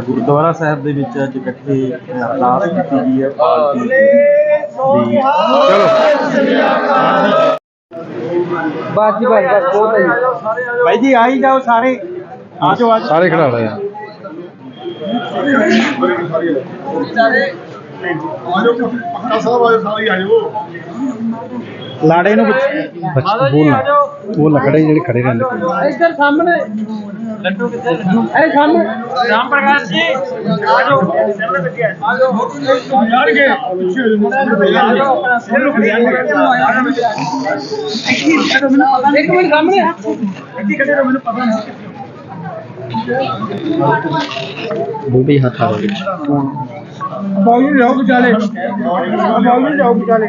ਗੁਰਦੁਆਰਾ ਸਾਹਿਬ ਦੇ ਵਿੱਚ ਅੱਜ ਇਕੱਠੇ ਅਰਦਾਸ ਕੀਤੀ ਗਈ ਹੈ ਪਾਰਟੀ ਦੀ। ਚਲੋ। ਬਸ ਜੀ ਬਸ ਬਹੁਤ ਹੈ ਜੀ ਭਾਈ ਜੀ ਆਈ ਜਾਓ ਸਾਰੇ। ਆ ਜਾਓ ਆ ਸਾਰੇ ਖੜਾ ਲਏ ਆ। ਲਾੜੇ ਨੂੰ ਬੱਚ- ਬੋਲ ਨਾ ਉਹ ਲਕੜੇ ਜਿਹੜੇ ਖੜੇ ਰਹਿੰਦੇ। ਇੱਧਰ ਸਾਹਮਣੇ। ਲੱਡੂ ਕਿੱਥੇ ਅਰੇ ਸਾਹਮਣੇ। ਰਾਮ ਪ੍ਰਕਾਸ਼ ਜੀ ਆਜੋ ਆਜੋ ਜਾਣਗੇ। ਇੱਕ ਮਿੰਟ ਸਾਹਮਣੇ। ਬੂਬੀ ਹੱਥ ਆ ਗਏ ਬਾਉਲੀ ਰਹੋ ਵਿਚਾਲੇ। ਬਾਉਲੀ ਰਹੋ ਵਿਚਾਲੇ।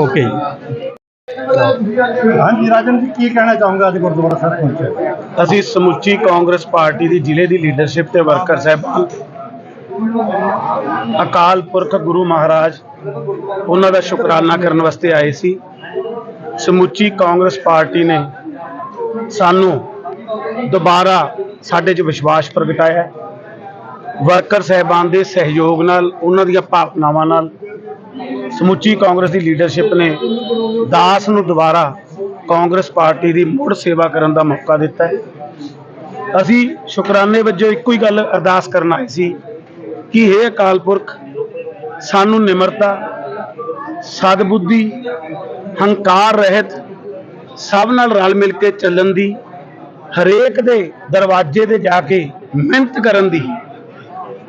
ਓਕੇ ਹਾਂਜੀ ਰਾਜਨ ਜੀ ਕੀ ਕਹਿਣਾ ਚਾਹੂੰਗਾ ਅੱਜ ਗੁਰਦੁਆਰਾ ਸਾਹਿਬ ਪਹੁੰਚੇ? ਅਸੀਂ ਸਮੁੱਚੀ ਕਾਂਗਰਸ ਪਾਰਟੀ ਦੀ ਜ਼ਿਲ੍ਹੇ ਦੀ ਲੀਡਰਸ਼ਿਪ ਤੇ ਵਰਕਰ ਸਾਹਿਬਾਨ ਅਕਾਲ ਪੁਰਖ ਗੁਰੂ ਮਹਾਰਾਜ ਉਹਨਾਂ ਦਾ ਸ਼ੁਕਰਾਨਾ ਕਰਨ ਵਾਸਤੇ ਆਏ ਸੀ। ਸਮੁੱਚੀ ਕਾਂਗਰਸ ਪਾਰਟੀ ਨੇ ਸਾਨੂੰ ਦੁਬਾਰਾ ਸਾਡੇ 'ਚ ਵਿਸ਼ਵਾਸ ਪ੍ਰਗਟਾਇਆ ਹੈ। ਵਰਕਰ ਸਾਹਿਬਾਨ ਦੇ ਸਹਿਯੋਗ ਨਾਲ, ਉਹਨਾਂ ਦੀਆਂ ਭਾਵਨਾਵਾਂ ਨਾਲ ਸਮੁੱਚੀ ਕਾਂਗਰਸ ਦੀ ਲੀਡਰਸ਼ਿਪ ਨੇ ਦਾਸ ਨੂੰ ਦੁਬਾਰਾ ਕਾਂਗਰਸ ਪਾਰਟੀ ਦੀ ਮੁੜ ਸੇਵਾ ਕਰਨ ਦਾ ਮੌਕਾ ਦਿੱਤਾ ਹੈ ਅਸੀਂ ਸ਼ੁਕਰਾਨੇ ਵਜੋਂ ਇੱਕੋ ਹੀ ਗੱਲ ਅਰਦਾਸ ਕਰਨ ਆਏ ਸੀ ਕਿ ਇਹ ਅਕਾਲ ਪੁਰਖ, ਸਾਨੂੰ ਨਿਮਰਤਾ, ਸਦਬੁੱਧੀ, ਹੰਕਾਰ ਰਹਿਤ, ਸਭ ਨਾਲ ਰਲ ਮਿਲ ਕੇ ਚੱਲਣ ਦੀ ਹਰੇਕ ਦੇ ਦਰਵਾਜ਼ੇ ਤੇ ਜਾ ਕੇ ਮਿਹਨਤ ਕਰਨ ਦੀ।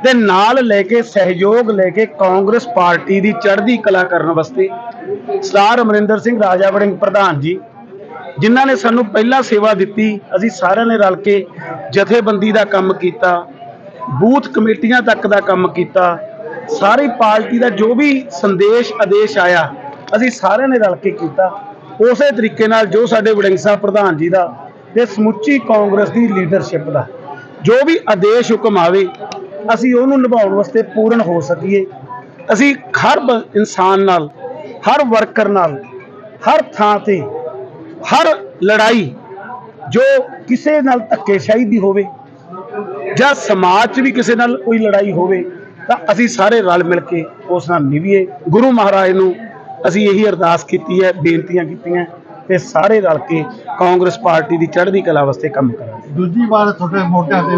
ਦੇ ਨਾਲ ਲੈ ਕੇ ਸਹਿਯੋਗ ਲੈ ਕੇ ਕਾਂਗਰਸ ਪਾਰਟੀ ਦੀ ਚੜ੍ਹਦੀ ਕਲਾ ਕਰਨ ਵਾਸਤੇ ਸਰਦਾਰ ਅਮਰਿੰਦਰ ਸਿੰਘ ਰਾਜਾ ਵੜਿੰਗ ਪ੍ਰਧਾਨ ਜੀ, ਜਿਨ੍ਹਾਂ ਨੇ ਸਾਨੂੰ ਪਹਿਲਾਂ ਸੇਵਾ ਦਿੱਤੀ, ਅਸੀਂ ਸਾਰਿਆਂ ਨੇ ਰਲ ਕੇ ਜਥੇਬੰਦੀ ਦਾ ਕੰਮ ਕੀਤਾ, ਬੂਥ ਕਮੇਟੀਆਂ ਤੱਕ ਦਾ ਕੰਮ ਕੀਤਾ, ਸਾਰੀ ਪਾਰਟੀ ਦਾ ਜੋ ਵੀ ਸੰਦੇਸ਼ ਆਦੇਸ਼ ਆਇਆ, ਅਸੀਂ ਸਾਰਿਆਂ ਨੇ ਰਲ ਕੇ ਕੀਤਾ। ਉਸੇ ਤਰੀਕੇ ਨਾਲ ਜੋ ਸਾਡੇ ਵੜਿੰਗ ਸਾਹਿਬ ਪ੍ਰਧਾਨ ਜੀ ਦਾ ਤੇ ਸਮੁੱਚੀ ਕਾਂਗਰਸ ਦੀ ਲੀਡਰਸ਼ਿਪ ਦਾ। ਜੋ ਵੀ ਆਦੇਸ਼ ਹੁਕਮ ਆਵੇ, ਅਸੀਂ ਉਹਨੂੰ ਨਿਭਾਉਣ ਵਾਸਤੇ ਪੂਰਨ ਹੋ ਸਕੀਏ। ਅਸੀਂ ਹਰ ਬ- ਇਨਸਾਨ ਨਾਲ, ਹਰ ਵਰਕਰ ਨਾਲ, ਹਰ ਥਾਂ ਤੇ, ਹਰ ਲੜਾਈ, ਜੋ ਕਿਸੇ ਨਾਲ ਧੱਕੇਸ਼ਾਹੀ ਦੀ ਹੋਵੇ, ਜਾਂ ਸਮਾਜ 'ਚ ਵੀ ਕਿਸੇ ਨਾਲ ਕੋਈ ਲੜਾਈ ਹੋਵੇ, ਤਾਂ ਅਸੀਂ ਸਾਰੇ ਰਲ ਮਿਲ ਕੇ ਉਸ ਨਾਲ ਨਿਭੀਏ। ਗੁਰੂ ਮਹਾਰਾਜ ਨੂੰ ਅਸੀਂ ਇਹੀ ਅਰਦਾਸ ਕੀਤੀ ਹੈ, ਬੇਨਤੀਆਂ ਕੀਤੀਆਂ। ਤੇ ਸਾਰੇ ਰਲ ਕੇ ਕਾਂਗਰਸ ਪਾਰਟੀ ਦੀ ਚੜ੍ਹਦੀ ਕਲਾ ਵਾਸਤੇ ਕੰਮ ਕਰਾਂਗੇ। ਦੂਜੀ ਵਾਰ ਤੁਹਾਡੇ ਮੋਢਿਆਂ ਤੇ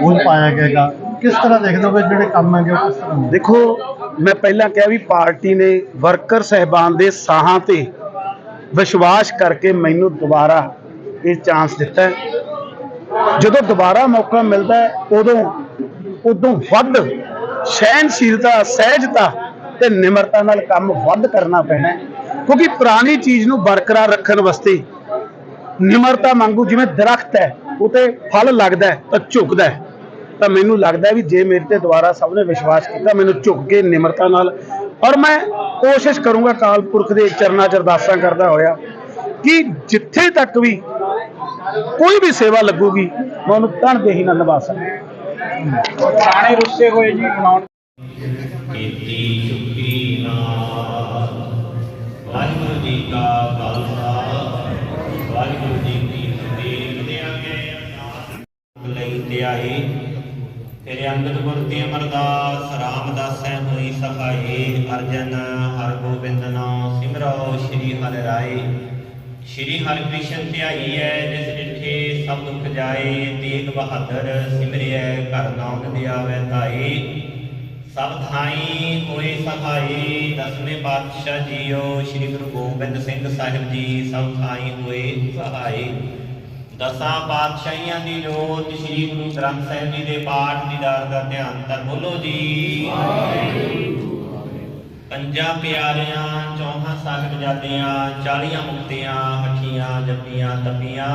ਬੋਝ ਪਾਇਆ ਗਿਆਗਾ। ਕਿਸ ਤਰ੍ਹਾਂ ਦੇਖਦੇ ਹੋ ਜਿਹੜੇ ਕੰਮ ਹੈਗੇ ਉਹ ਕਿਸ ਤਰ੍ਹਾਂ ਦੇਖੋ ਮੈਂ ਪਹਿਲਾਂ ਕਿਹਾ ਵੀ ਪਾਰਟੀ ਨੇ ਵਰਕਰ ਸਹਿਬਾਨ ਦੇ ਸਾਹਾਂ ਤੇ ਵਿਸ਼ਵਾਸ ਕਰਕੇ ਮੈਨੂੰ ਦੁਬਾਰਾ ਇਹ ਚਾਂਸ ਦਿੱਤਾ ਜਦੋਂ ਦੁਬਾਰਾ ਮੌਕਾ ਮਿਲਦਾ ਉਦੋਂ ਉਦੋਂ ਵੱਧ ਸਹਿਨਸ਼ੀਲਤਾ ਸਹਿਜਤਾ ਤੇ ਨਿਮਰਤਾ ਨਾਲ ਕੰਮ ਵੱਧ ਕਰਨਾ ਪੈਣਾ। ਕਿਉਂਕਿ ਪੁਰਾਣੀ ਚੀਜ਼ ਨੂੰ ਬਰਕਰਾਰ ਰੱਖਣ ਵਾਸਤੇ ਨਿਮਰਤਾ ਮੰਗੂ ਜਿਵੇਂ ਦਰਖਤ ਹੈ ਉਤੇ ਫਲ ਲੱਗਦਾ ਹੈ ਤਾਂ ਝੁਕਦਾ ਹੈ। ਤਾਂ ਮੈਨੂੰ ਲੱਗਦਾ ਹੈ ਵੀ ਜੇ ਮੇਰੇ ਤੇ ਦੁਬਾਰਾ ਸਭ ਨੇ ਵਿਸ਼ਵਾਸ ਕੀਤਾ ਮੈਨੂੰ ਝੁਕ ਕੇ ਨਿਮਰਤਾ ਨਾਲ ਔਰ ਮੈਂ ਕੋਸ਼ਿਸ਼ ਕਰੂੰਗਾ ਕਾਲ ਪੁਰਖ ਦੇ ਚਰਨਾਂ ਚ ਅਰਦਾਸਾਂ ਕਰਦਾ ਹੋਇਆ ਕਿ ਜਿੱਥੇ ਤੱਕ ਵੀ ਕੋਈ ਵੀ ਸੇਵਾ ਲੱਗੂਗੀ ਮੈਂ ਉਹਨੂੰ ਤਣ ਦੇਹੀ ਨਾਲ ਨਿਭਾ ਸਕਾਂ। ਪੁਰਾਣੇ ਰੁੱਸੇ ਹੋਏ ਜੀ ਬਣਾਉਣ ਕੀਤੀ ਚੁੱਕੀ ਨਾਮ। ਵਾਹਿਗੁਰੂ ਜੀ ਕਾ ਖਾਲਸਾ, ਵਾਹਿਗੁਰੂ ਜੀ ਕੀ ਫਤਿਹ। ਦੇ ਅੱਗੇ ਲਈ ਧਿਆਈ ਤੇਰੇ ਅੰਗਦ ਗੁਰ ਤੇ ਅਮਰਦਾਸ ਰਾਮਦਾਸੈ ਹੋਈ ਸਹਾਈ ਅਰਜਨ ਹਰ ਗੋਬਿੰਦ ਨਾਮ ਸਿਮਰੋ ਸ਼੍ਰੀ ਹਰਿ ਰਾਏ। ਸ਼੍ਰੀ ਹਰਿ ਕ੍ਰਿਸ਼ਨ ਧਿਆਈ ਹੈ ਜਿਸ ਡਿਠੇ ਸਭ ਦੁਖ ਜਾਏ, ਤੇਗ ਬਹਾਦਰ ਸਿਮਰਿਐ, ਘਰ ਨਾਮ ਦਿਆਵੈ ਧਾਈ ਸਭ ਥਾਈ ਹੋਏ ਸਹਾਈ, ਦਸਵੇਂ ਪਾਤਸ਼ਾਹ ਜੀਓ, ਸ੍ਰੀ ਗੁਰੂ ਗੋਬਿੰਦ ਸਿੰਘ ਸਾਹਿਬ ਜੀ, ਸਭ ਥਾਈ ਹੋਏ ਸਹਾਈ। ਦਸਾਂ ਪਾਤਸ਼ਾਹੀਆਂ ਦੀ ਜੋਤ, ਸ੍ਰੀ ਗੁਰੂ ਗ੍ਰੰਥ ਸਾਹਿਬ ਜੀ ਦੇ ਪਾਠ ਦੀਦਾਰ ਦਾ ਧਿਆਨ ਤਾਂ ਬੋਲੋ ਜੀ। ਪੰਜਾਂ ਪਿਆਰਿਆਂ, ਚੌਹਾਂ ਸਾਹਿਬਜ਼ਾਦਿਆਂ 40 ਮੁਕਤਿਆਂ, ਹਠੀਆਂ ਜਪੀਆਂ ਤਪੀਆਂ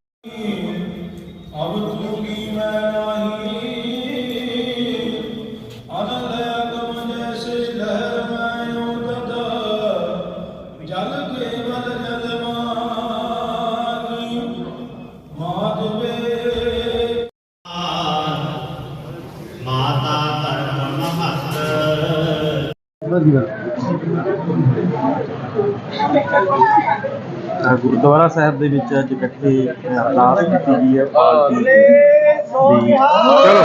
ਅਹ ਗੁਰਦੁਆਰਾ ਸਾਹਿਬ ਦੇ ਵਿੱਚ ਅੱਜ ਇਕੱਠੇ ਅਰਦਾਸ ਕੀਤੀ ਗਈ ਹੈ ਪਾਰਟੀ ਦੀ। ਚਲੋ।